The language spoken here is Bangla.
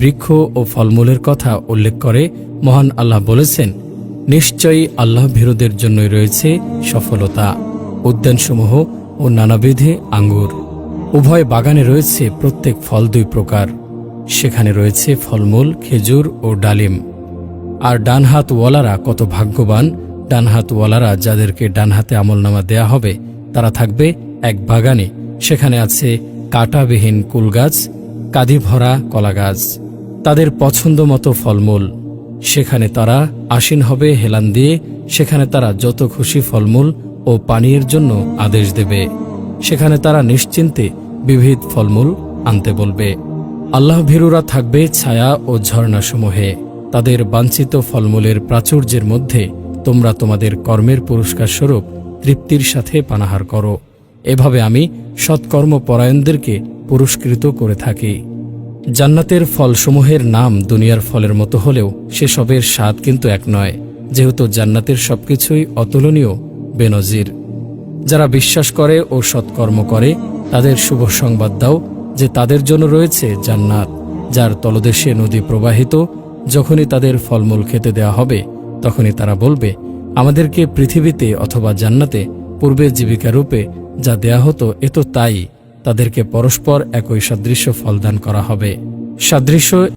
বৃক্ষ ও ফলমূলের কথা উল্লেখ করে মহান আল্লাহ বলেছেন, নিশ্চয়ই আল্লাহ ভীরুদের জন্যই রয়েছে সফলতা, উদ্যানসমূহ ও নানাবিধে আঙ্গুর। উভয় বাগানে রয়েছে প্রত্যেক ফল দুই প্রকার। সেখানে রয়েছে ফলমূল, খেজুর ও ডালিম। আর ডানহাতওয়ালারা কত ভাগ্যবান ডানহাতওয়ালারা যাদেরকে ডানহাতে আমলনামা দেয়া হবে, তারা থাকবে এক বাগানে। সেখানে আছে কাঁটাবিহীন কুলগাছ কাঁদি ভরা কলাগাছ তাদের পছন্দ মতো ফলমূল। সেখানে তারা আসীন হবে হেলান দিয়ে, সেখানে তারা যত খুশি ফলমূল ও পানীয়ের জন্য আদেশ দেবে। সেখানে তারা নিশ্চিন্তে বিবিধ ফলমূল আনতে বলবে। আল্লাহ ভীরুরা থাকবে ছায়া ও ঝর্ণাসমূহে। তাদের বাঞ্ছিত ফলমূলের প্রাচুর্যের মধ্যে তোমরা তোমাদের কর্মের পুরস্কার স্বরূপ তৃপ্তির সাথে পানাহার করো। এভাবে আমি সৎকর্ম পরায়ণদেরকে পুরস্কৃত করে থাকি। জান্নাতের ফলসমূহের নাম দুনিয়ার ফলের মতো হলেও সেসবের স্বাদ কিন্তু এক নয়, যেহেতু জান্নাতের সবকিছুই অতুলনীয়, বেনজির। যারা বিশ্বাস করে ও সৎকর্ম করে, তাদের শুভ সংবাদ দাও যে তাদের জন্য রয়েছে জান্নাত, যার তলদেশে নদী প্রবাহিত। যখনই তাদের ফলমূল খেতে দেওয়া হবে, তখনই তারা বলবে, আমাদেরকে পৃথিবীতে অথবা জান্নাতে পূর্বের জীবিকা রূপে যা দেয়া হতো, এ তো তাই। তাদেরকে পরস্পর একই সাদৃশ্য ফলদান করা হবে। সাদৃশ্য